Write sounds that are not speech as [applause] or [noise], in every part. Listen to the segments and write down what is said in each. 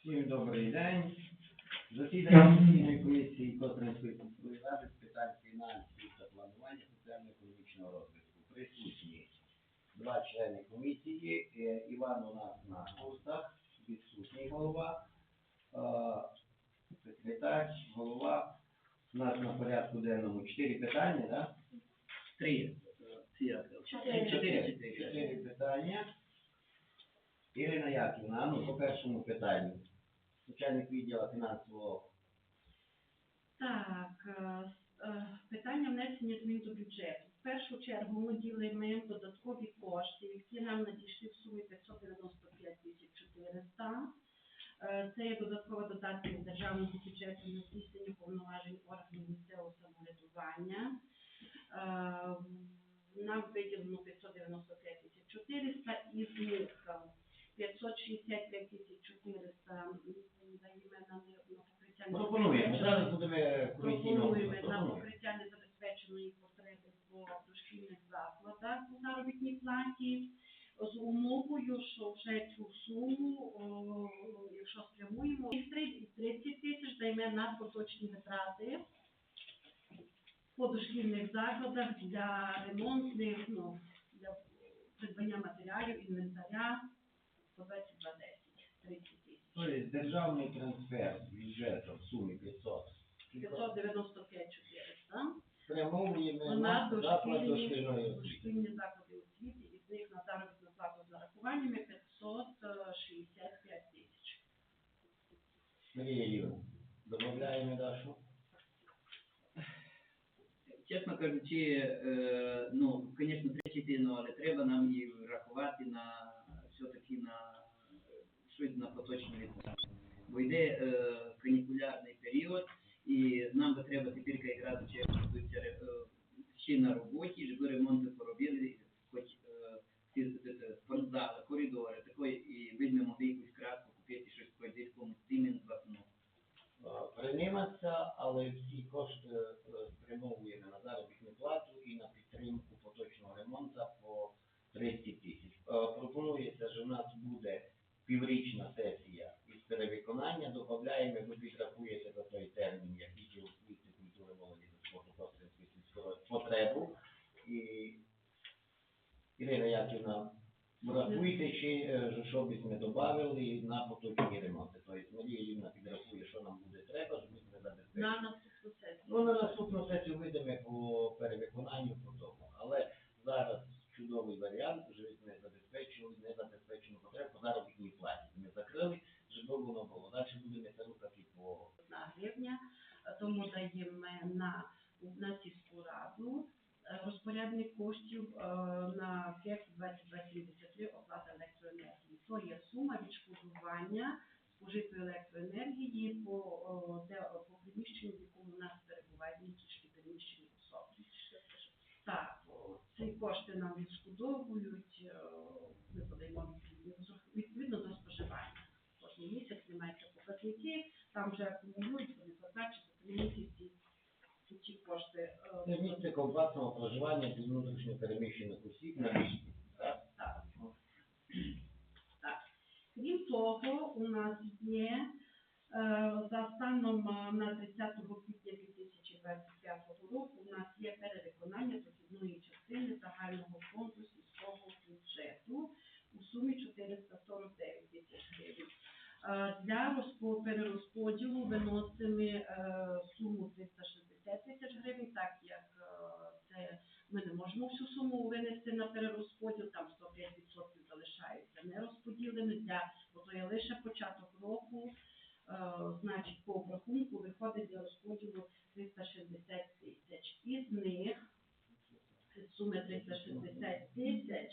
Всім добрий день. Засідання комісії Котринської сільської ради з питань фінансів та планування соціально-економічного розвитку. Присутні два члени комісії. Е, Іван у нас на курсах, відсутній голова, е, секретар, голова. У нас на порядку денному чотири питання, так? Три. Чотири питання. Ірина Яківна, ну по першому питанню. Начальник відділу фінансового Так, е, е, питання внесення змін до бюджету. В першу чергу ми ділимо додаткові кошти, які нам надійшли в сумі 595 тисяч 400. Е, Це є додаткова додатки з державного бюджету на здійснення повноважень органів місцевого самоврядування. Нам виділено 595 тисяч 400, із них е, 565 тисяч 400 м, даємо на на покриття Пропонуємо. Зараз будемо комісійно пропонуємо на покриття незабезпеченої потреби по дошкільних закладах по заробітній платі з умовою, що вже цю суму, о, якщо спрямуємо, і 30 тисяч даємо на поточні витрати по дошкільних закладах для ремонтних, ну, для придбання матеріалів, інвентаря по 2210, 30 тисяч. Тобто державний трансфер з бюджету в сумі 500. 595 400. Спрямовуємо У на нас заклад дошкільної освіти. дошкільні заклади освіти, із них на заробітну плату з нарахуваннями 565 тисяч. Марія Юрівна, додаємо Дашу. Чесно кажучи, е, ну, звісно, це частину, але треба нам і рахувати на все-таки на щось на поточні відносини. Бо йде е, канікулярний період, і нам би треба тепер якраз ще е, на роботі, щоб ремонти поробили, хоч е, е, спортзали, коридори, такої, і видно могли якусь краску купити, щось хоч десь комусь стимін ну, Прийматися, але всі кошти е, спрямовуємо на заробітну плату і на підтримку поточного ремонту по 30 тисяч. Е, Пропонується, що в нас буде піврічна сесія із перевиконання, додаємо, ви підрахуєте за той термін, як відділ освіти, культури, молоді та спорту Костринської сільської ради потребу. І Ірина Яківна, врахуйте, чи е, що б ми додали на поточні ремонти. Тобто Марія Юрівна підрахує, що нам буде треба, щоб ми забезпечили. На наступну сесію. Ну, на наступну сесію вийдемо по перевиконанню по тому. Але зараз чудовий варіант, вже ми забезпечили незабезпечену потребу по заробітній платі. Ми закрили, щоб воно було. Далі будемо це рухати по гривня, тому даємо на, на сільську раду розпорядник коштів е, на проєкт 2273 оплата електроенергії. То є сума відшкодування спожитої електроенергії по, де, по приміщенню, в якому у нас перебувають внутрішні переміщені особи. Так, ці кошти нам відшкодовують, е, ми подаємо відповідно, до споживання. Кожен місяць знімаються показники, там вже акумулюють, вони задачі за три місяці ці- ці кошти. це місце компактного проживання для внутрішньо переміщених осіб на місці. Так? Так. Так. Крім того, у нас є е, за станом е, на 30 квітня 2025 року у нас є перевиконання дохідної частини загального фонду сільського бюджету у сумі 449 тисяч гривень. Е, Для розпо- перерозподілу виносимо е, суму 360 тисяч гривень, так як е, це ми не можемо всю суму винести на перерозподіл, там 105% залишається нерозподіленими для, бо то є лише початок року, е, значить по обрахунку виходить для розподілу 360 тисяч. Із них з суми 360 тисяч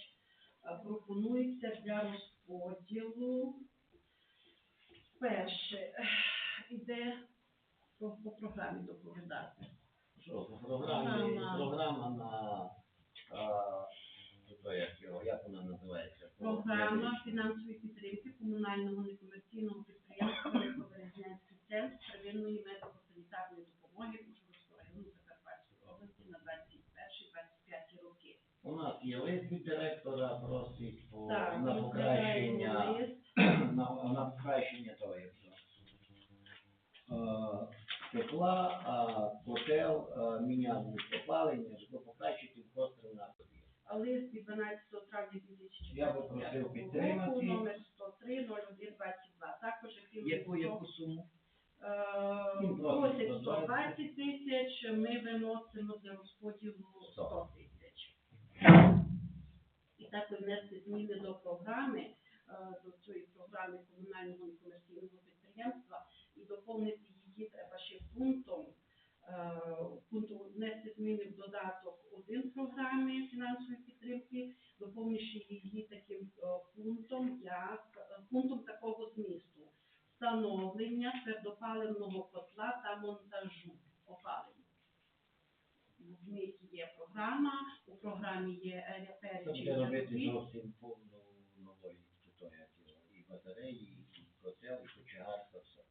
пропонується для розподілу перше іде по, по програмі доповідати. Що, по програмі, Програма. програма на а, то як його, як вона називається? Програма фінансової підтримки комунального некомерційного підприємства Верховережнянський центр первинної медико-санітарної допомоги Ужгородського У нас є лист директора, просить по, Так, на покращення, [clears throat] на, на покращення того, як е, тепла, а котел е, міняв опалення, щоб покращити костри на А лист від 12 травня 2004 Я би просив підтримати. номер 103 0122. Також, крім Яку, того, яку суму? Таким е, пунктом, як е, пунктом такого змісту встановлення твердопаливного котла та монтажу опалення. В них є програма, у програмі є е, перечень робити зовсім повну нової. І батареї, і котел, і кочегарка, все.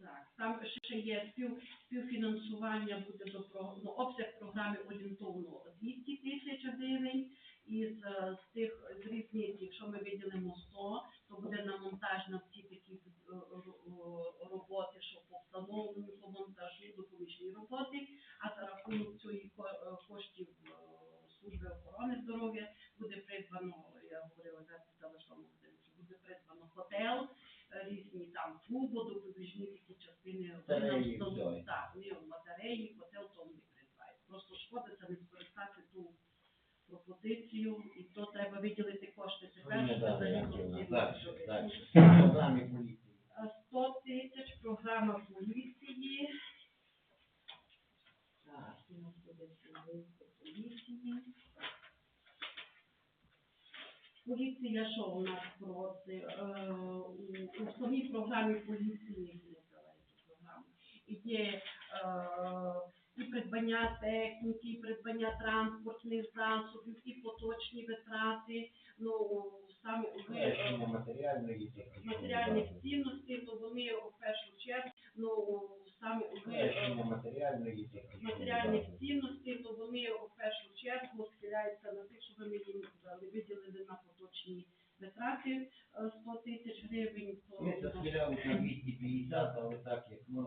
Так, там ще є спів, співфінансування буде до ну, обсяг програми орієнтовно 200 тисяч гривень. Із з тих з різниць, якщо ми виділимо 100, то буде на монтаж на всі такі е, ро- роботи, що по встановленню, по монтажу, допоміжні роботи. А за рахунок цієї ко- е, коштів е, служби охорони здоров'я буде придбано, я говорила зараз за вашому будинку, буде придбано хотел, е, різні там трубо, допоміжні такі частини. Вони нам Батареї, встановлять. все. Так, вони батареї, котел то вони придбають. Просто шкода це не скористати ту пропозицію, і то треба виділити кошти тепер, Не щоб за як нього вона. всі Далі, зробити. далі. Так. Програмі поліції. А 100 тисяч програма поліції. Так, у нас буде поліції. Поліція, що у нас просить? Е, у, самій програмі поліції не програму. Є і придбання техніки, і придбання транспортних засобів, і поточні витрати. Ну, саме е, матеріальних бази. цінностей, то вони в першу чергу, ну саме е, матеріальних бази. цінностей, то вони в першу чергу схиляються на те, щоб ми їм виділили на поточні витрати е, 100 тисяч гривень. То Ми це схиляють на 250, але так як ми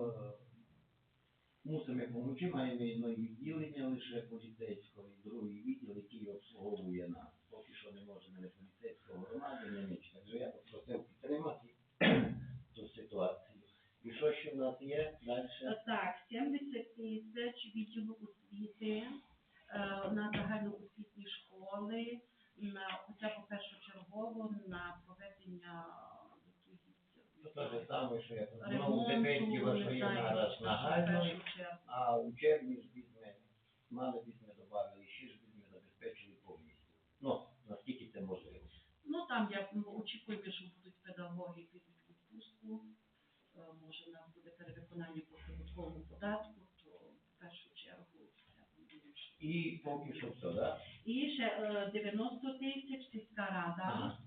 мусимо помочі, маємо одне відділення лише поліцейського і другий відділ, який обслуговує нас. Поки що не можемо не поліцейського громади, не ніч. Так що я б просив підтримати [clears throat] цю ситуацію. І що ще в нас є далі? Так, 70 тисяч відділу освіти е, на загальноосвітні школи, на хоча б першочергово на те ж саме, що я знову Дебеньківа, що є зараз що нагально, в першу чергу. а у червні ж візьме, мали візьме добавили, ще ж візьме забезпечили повністю. Ну, наскільки це можливо. Ну там я очікую, що будуть педагоги підуть відпустку. Е, Може, у нас буде перевиконання по прибутковому податку, то в першу чергу. І поки що все, так? І ще е, 90 тисяч сільська рада.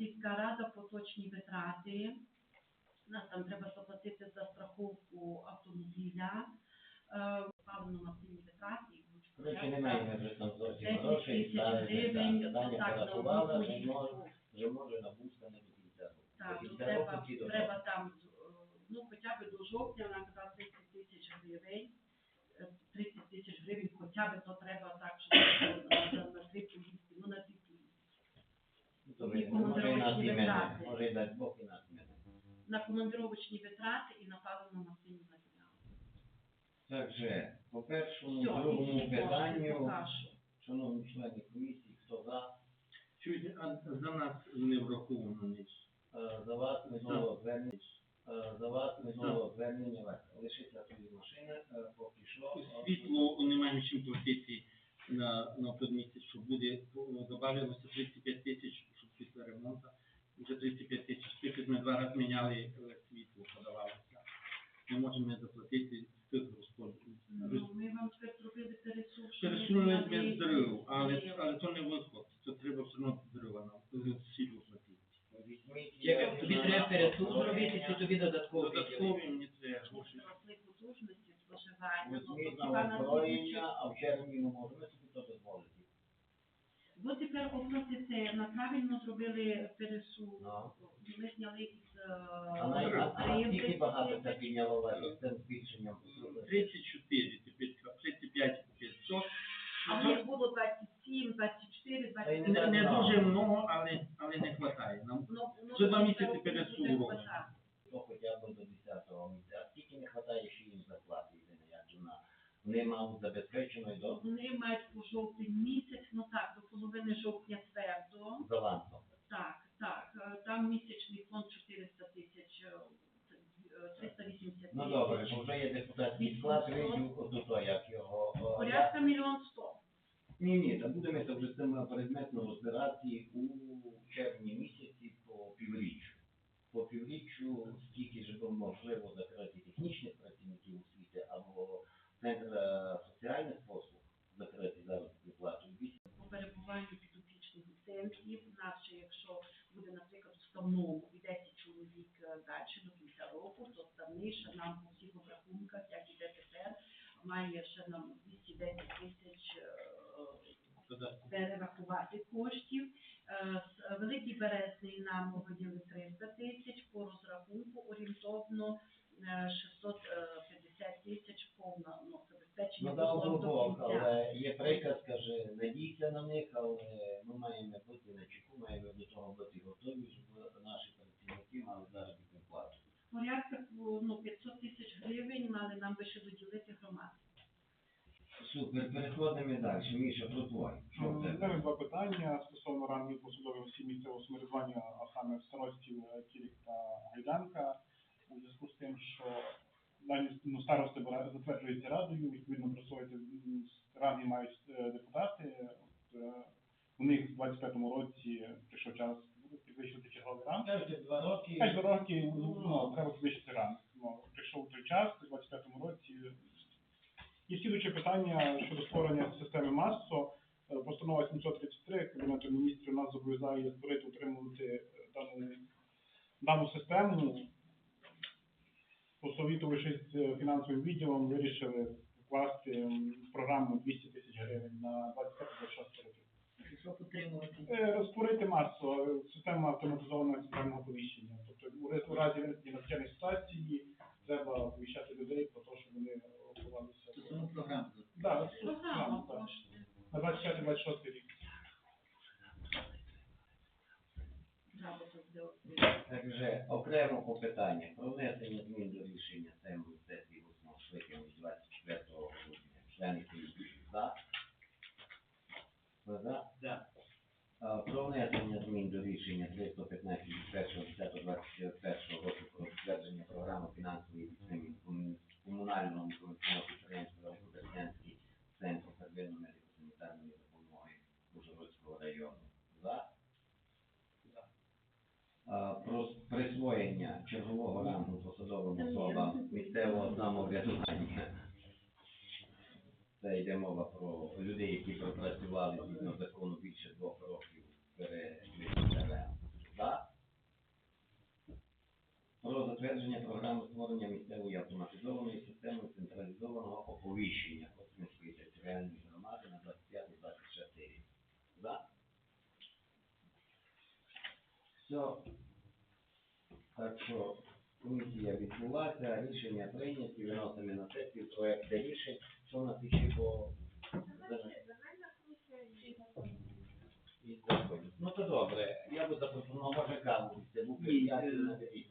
Сільська рада поточні витрати. Нас там треба заплатити за страховку автомобіля, е, паливно-мастильні витрати. Коротше, немає ми вже там зовсім грошей, так на вже може, вже може на не до кінця року. Так, До треба, там, е, ну, хоча б до жовтня нам казав 30 тисяч гривень. Е, 30 тисяч гривень хоча б то треба так, щоб на, на, на ну на поїздки. Ну, то Може і на командировочні зміни, витрати. може і дасть Бог і на зміни. На командировочні витрати і на паливно-мастильні матеріали. Так же, по першому, Все, другому питанню, покажу. шановні члени комісії, хто за, Чуть а за нас не враховано ніч. Е, за вас минуло звернення, е, за вас минуло звернення, вас лишиться свої машини, е, поки що. е, Світло немає чим платити на, на той місяць, що буде, добавилося 35 тисяч, щоб після ремонту, вже 35 тисяч. Тільки ми два рази міняли е, світло, подавалося. Не можемо не заплатити з тих розподілів. Ну, ми вам тепер зробили пересушення. Пересунули без дерев, але, але то не виход, то треба все одно дерева нам, світло платити. Його тобі треба пересуд зробити, чи тобі додатково? Додаткові мені треба. Росли потужності споживання. Візьміть то на хіба на озброєння, а в червні ми можемо собі то дозволити. Ви тепер оплатите, на правильно зробили Та й Не, не дуже много, але, але не вистачає. Нам Ну, ну, Вже два місяці буде перед. То хоча б до 10-го місяця. А скільки не вистачає ще їм зарплати, як вона? Вони мав забезпечено до Вони мають по жовтень місяць, ну так, до половини жовтня твердо. з авансом. Так, так, е, там місячний фонд 400 тисяч, е, е, 380 Ну добре, тисяч. вже є депутатський склад, видів, от то, як його. о, я- Порядка мільйон сто. Ні, ні, та будемо це вже цим предметно розбирати у червні місяці по півріччю. По півріччю скільки ж можливо закрити технічних працівників освіти або центр е, соціальних послуг закрити заробітну плату. По перебуванню підопічних у центрі. У якщо буде, наприклад, ставному і 10 чоловік е, далі до кінця року, то ставний нам по всіх обрахунках, як іде тепер, має ще нам 210 тисяч е, додатку. Перерахувати коштів. Е, Великий Березний нам виділив 300 тисяч, по розрахунку орієнтовно е, 650 тисяч повна ну, забезпечення Ну обов'язково, кінця. але є приказ, каже, надійся на них, але ми маємо бути на чеку, маємо до того бути готові, щоб наші працівники мали заробітну плату. Порядка ну, 500 тисяч гривень мали нам би ще виділити громади. Супер, переходимо далі. Міша, про твой. Що в тебе? мене два питання стосовно ранньої посудової осіб місцевого самоврядування, а саме старостів е, Кірік та Гайданка, у зв'язку з тим, що дані ну, старости затверджуються радою, відповідно просувати ради мають е, депутати. Е, у них в 25-му році прийшов час підвищити черговий ранг. Кажете, два роки. П'ять років ну, треба підвищити ранг. Ну, прийшов той час у 25-му році. І слідуюче питання щодо створення системи МАСО. Е, Постанова 733 Кабінету міністрів нас зобов'язає створити, утримувати е, дану, дану систему. Посовітувавшись з фінансовим відділом, вирішили вкласти програму 200 тисяч гривень на 25-26 років. Е, Розтворити масу, е, система автоматизованого системного оповіщення. Тобто у раз- у разі виникнення надзвичайної ситуації треба оповіщати людей про те, що вони ну, програму. Да, Програма так, коштує. На 25-26 рік. Треба це зробити. Так вже окремо по питаннях про внесення змін до рішення Сеймової сесії 8 скликання 24 грудня. Члени комісії за. За? Да. Про внесення змін до рішення 315 від 1.10.21 року про затвердження програми фінансової підтримки кому- комунального інформаційного підприємства Бердянський центр первинної медико-санітарної допомоги Ужгородського району. За? Про присвоєння чергового рангу посадовим особам місцевого самоврядування. Це йде мова про людей, які пропрацювали згідно закону більше двох років перед За. Про затвердження програми створення місцевої автоматизованої системи централізованого оповіщення Космінської територіальної громади на 25-26 рік. За. Все. Так що комісія відбулася, рішення прийняті, виносимо на сесію проект рішень. Що у нас по і законів? Ну то добре. Я би запропонував каву. Це був Ні, е, на дев'ять.